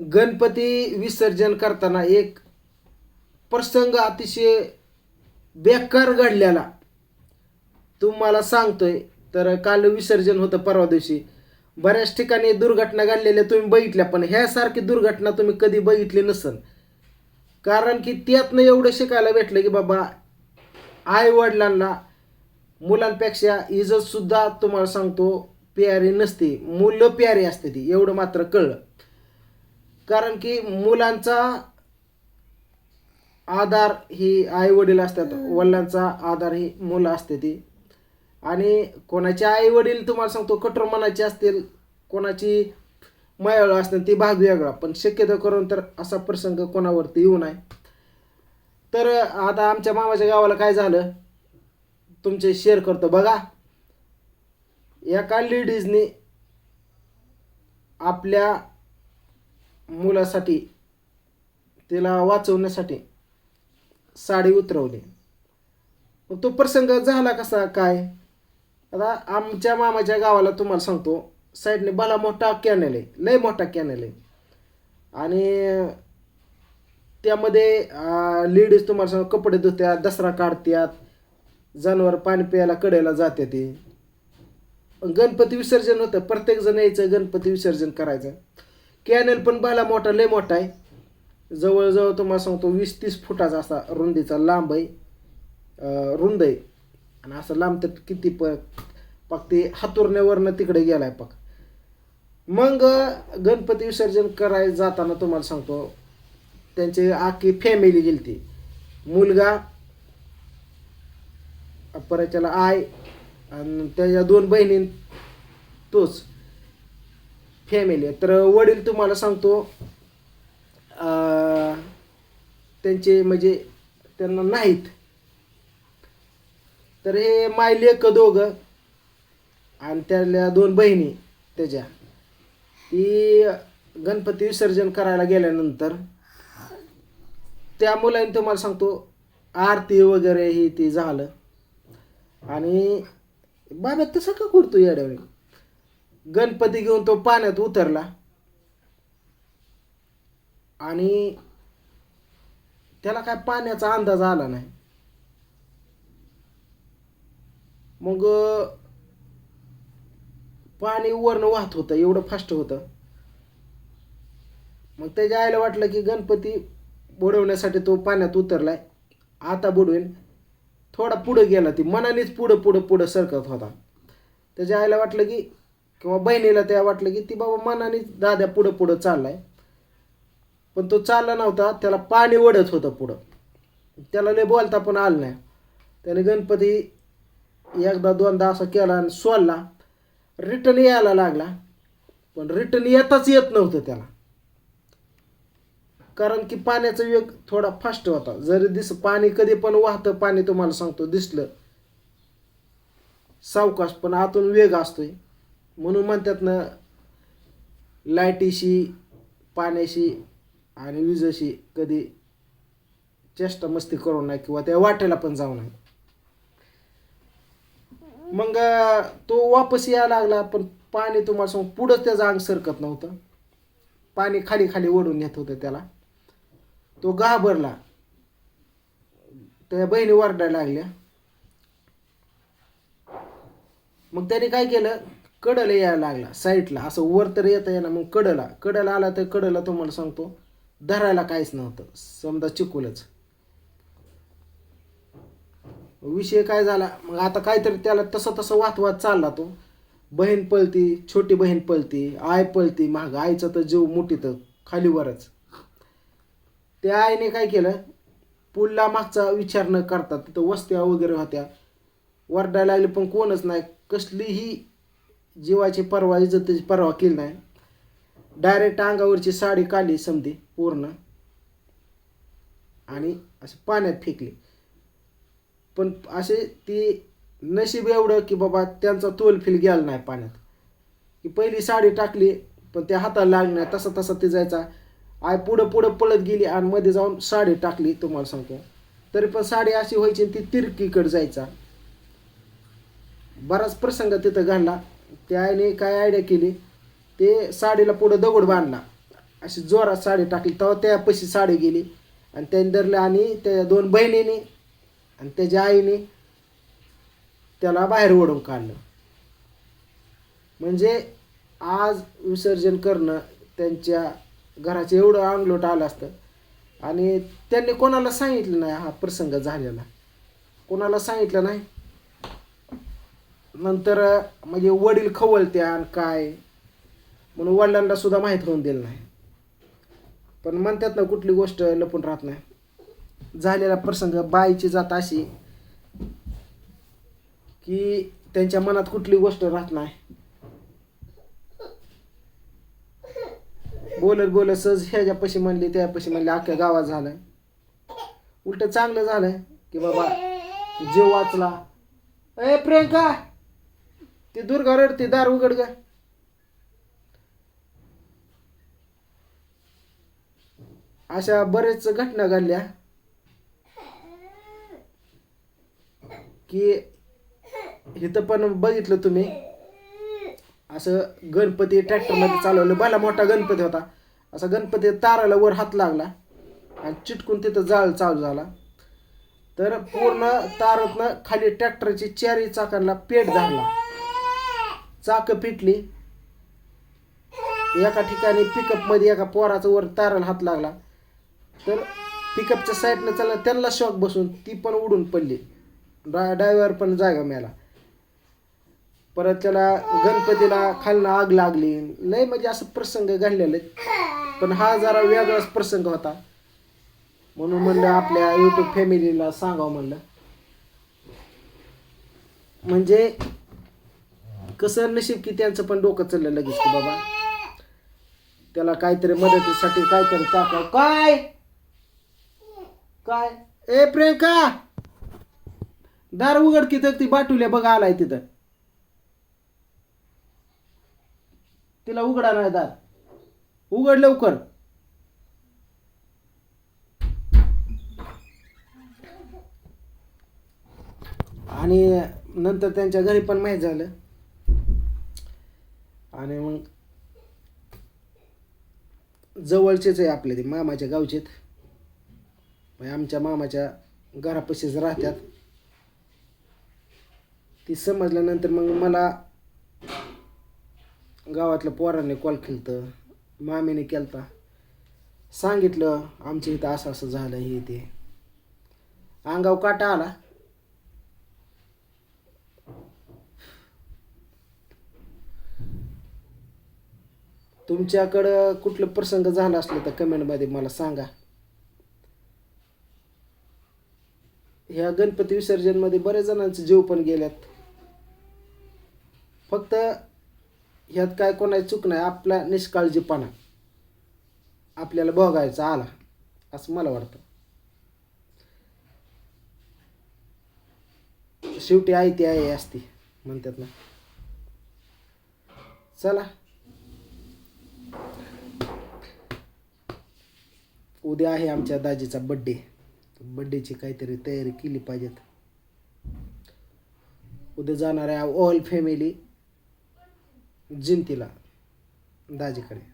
गणपती विसर्जन करताना एक प्रसंग अतिशय बेकार घडलेला. तुम्हाला सांगतोय तर काल विसर्जन होतं परवा दिवशी. बऱ्याच ठिकाणी दुर्घटना घडलेल्या तुम्ही बघितल्या पण ह्यासारखी दुर्घटना तुम्ही कधी बघितली नसन. कारण की त्यातनं एवढं शिकायला भेटलं की बाबा आई वडिलांना मुलांपेक्षा इज्जतसुद्धा तुम्हाला सांगतो प्यारी नसते. मुलं प्यारी असते ती एवढं मात्र कळलं. कारण की मुलांचा आधार ही आई वडील असतात वडिलांचा आधार ही मुलं असते ती. आणि कोणाचे आई वडील तुम्हाला सांगतो कठोर मनाचे असतील कोणाची मयाळ असतील ती भाग वेगळा. पण शक्यतो करून तर असा प्रसंग कोणावरती येऊ नये. तर आता आमच्या मामाच्या गावाला काय झालं? तुमचे शेअर करतो बघा. एका लेडीजने आपल्या मुलासाठी तिला वाचवण्यासाठी साडी उतरवली. मग तो प्रसंग झाला कसा काय? आता आमच्या मामाच्या गावाला तुम्हाला सांगतो साईडने भला मोठा कॅनल आहे लय मोठा कॅनल आहे. आणि त्यामध्ये लेडीज तुम्हाला सांग कपडे धुत्यात दसरा काढत्यात जनावर पाणी प्यायला कडेला जाते ते. गणपती विसर्जन होतं प्रत्येकजण यायचं गणपती विसर्जन करायचं. कॅनल पण भला मोठा लय मोठा आहे. जवळजवळ तुम्हाला सांगतो वीस तीस फुटाचा असा रुंदीचा लांब आहे. रुंद आहे. आणि असं लांब तर किती प पक ते हातुरण्यावरनं तिकडे गेलाय पक. मग गणपती विसर्जन कराय जाताना तुम्हाला सांगतो त्यांची आखी फॅमिली गेलती. मुलगा परत त्याला आय आणि त्याच्या दोन बहिणी तोच. फॅमिली तर वडील तुम्हाला सांगतो त्यांचे म्हणजे त्यांना नाहीत. तर हे माय लेक दोघं आणि त्याल्या दोन बहिणी त्याच्या. ती गणपती विसर्जन करायला गेल्यानंतर त्या मुलाने तुम्हाला सांगतो आरती वगैरे ही ती झालं. आणि बाबा तसं का करतो याड्यावेळी गणपती घेऊन तो पाण्यात उतरला. आणि त्याला काय पाण्याचा अंदाज आला नाही. मग पाणी वरनं वाहत होतं एवढं फास्ट होतं. मग त्याच्या आईला वाटलं की गणपती बुडवण्यासाठी तो पाण्यात उतरलाय. आता बुडवेल. थोडा पुढं गेला ती मनानेच पुढं पुढं पुढं सरकत होता. त्याच्या आईला वाटलं की किंवा बहिणीला त्या वाटलं की ती बाबा मनाने दाद्या पुढं पुढं चाललाय. पण तो चालला नव्हता त्याला पाणी ओढत होतं पुढं. त्याला लय बोलता पण आलं नाही. त्याने गणपती एकदा दोनदा असं केला आणि सोडला. रिटर्न यायला लागला. पण रिटर्न येताच येत नव्हतं त्याला. कारण की पाण्याचा वेग थोडा फास्ट होता. जरी दिस पाणी कधी पण वाहतं पाणी तुम्हाला सांगतो दिसलं. सावकाश पण आतून वेग असतोय. म्हणून म्हणतात ना लाईटीशी पाण्याशी आणि विजेशी कधी चेष्टा मस्ती करू नये किंवा त्या वाटेला पण जाऊ नये. मग तो वापस यायला लागला पण पाणी तुम्हाला सांगू पुढंच त्याचा अंग सरकत नव्हतं. पाणी खाली खाली ओढून येत होतं त्याला. तो घाबरला. त्या बहिणी वरडायला लागल्या. मग त्याने काय केलं? कडला यायला लागला साईडला. असं वर तर येता येणार मग कडला. कडला आला तर कडला तुम्हाला सांगतो धरायला काहीच नव्हतं. समजा चिकूलच. विषय काय झाला? मग आता काहीतरी त्याला तसं तसं वात वात चालला तो. बहीण पळती छोटी बहीण पळती आय पळती महाग आईचा तर जीव मोठी तर खालीवरच त्या आईने काय केलं? पुलला मागचा विचार न करता तिथं वस्त्या वगैरे होत्या. वरडायला लागली पण कोणच नाही. कसलीही जीवाची परवा इज्जतीची परवा केली नाही. डायरेक्ट अंगावरची साडी काढली समधी पूर्ण. आणि अशी पाण्यात फेकली. पण असे ती नशीब एवढं की बाबा त्यांचा तोलफिल गेला नाही पाण्यात. की पहिली साडी टाकली पण त्या हाताला लागली नाही. तसा तसा ती जायचा. आय पुढं पुढं पळत गेली आणि मध्ये जाऊन साडी टाकली तुम्हाला सांगतो. तरी पण साडी अशी व्हायची आणि ती तिरकीकडे जायचा. बराच प्रसंग तिथं घडला. त्या आईने काय आयडिया केली? ते साडीला पुढं दगड बांधला. अशी जोरात साडी टाकली. तेव्हा त्या पैसे साडी गेली. आणि त्याने धरलं आणि त्या दोन बहिणीने आणि त्याच्या आईने त्याला बाहेर ओढून काढलं. म्हणजे आज विसर्जन करणं त्यांच्या घराचं एवढं अंगलोट आलं असतं. आणि त्यांनी कोणाला सांगितलं नाही हा प्रसंग झालेला? कोणाला सांगितलं नाही? नंतर म्हणजे वडील खवळत्या आणि काय? म्हणून वडिलांना सुद्धा माहीत होऊन दिलं नाही. पण म्हणतात ना कुठली गोष्ट लपून राहत नाही. झालेला प्रसंग बाईची जात अशी की त्यांच्या मनात कुठली गोष्ट राहत नाही. बोलत बोलत सहज ह्याच्या पशी म्हणली त्या पशी म्हणली अख्ख्या गावात झालं उलट चांगलं झालं की बाबा जीव वाचला. ए प्रियंका! ती दुर्गा रडते दार उघड ग अशा बरेच घटना घडल्या की इथं पण बघितलं तुम्ही. असं गणपती ट्रॅक्टरमध्ये चालवलं. भला मोठा गणपती होता. असा गणपती ताराला वर हात लागला आणि चिटकून तिथं जाळ चालू झाला. तर पूर्ण तारातनं खाली ट्रॅक्टरची चारही चाकांना पेट धरला. चाक पिटली. एका ठिकाणी पिकअपमध्ये एका पोराचा वर ताराला हात लागला. तर पिकअपच्या साईडनं चालला त्यांना शॉक बसून ती पण उडून पडली. ड्रायव्हर पण जागा मिळाला. परत त्याला गणपतीला खालनं आग लागली. लय म्हणजे असं प्रसंग घडलेले. पण हा जरा वेगळाच प्रसंग होता. म्हणून म्हणलं आपल्या युट्यूब फॅमिलीला सांगावं म्हणलं. म्हणजे कसं नशीब की त्यांचं पण डोकं चाललं लगेच की बाबा. त्याला काहीतरी मदतीसाठी काहीतरी टाकाव. काय? काय? ए प्रियंका! दार उघड की तर ती बाटुल्या बघा आलाय तिथं. तिला उघडा नाही दार. उघड लवकर. आणि नंतर त्यांच्या घरी पण माहीत झालं. आणि मग जवळचेच आहे आपले ते मामाच्या गावचेत म्हणजे आमच्या मामाच्या घरापाशीच राहतात. ती समजल्यानंतर मग मला गावातल्या पोरांनी कॉल केलतं. मामीने केलता. सांगितलं आमच्या इथं असं असं झालं हे ते. अंगाव काटा आला. तुमच्याकडं कुठलं प्रसंग झाला असलं तर कमेंटमध्ये मला सांगा. ह्या गणपती विसर्जनमध्ये बऱ्याच जणांचे जीव पण गेल्यात. फक्त ह्यात काय कोणाची चूक नाही आपला निष्काळजीपणा आपल्याला भोगायचा आला असं मला वाटतं. शेवटी आयती ती असती म्हणतात ना. चला. उद्या आहे आमच्या दाजीचा बड्डे बड्डेची काहीतरी तयारी केली पाहिजेत. उद्या जाणार आहे ऑल फॅमिली जिंतीला दाजीकडे.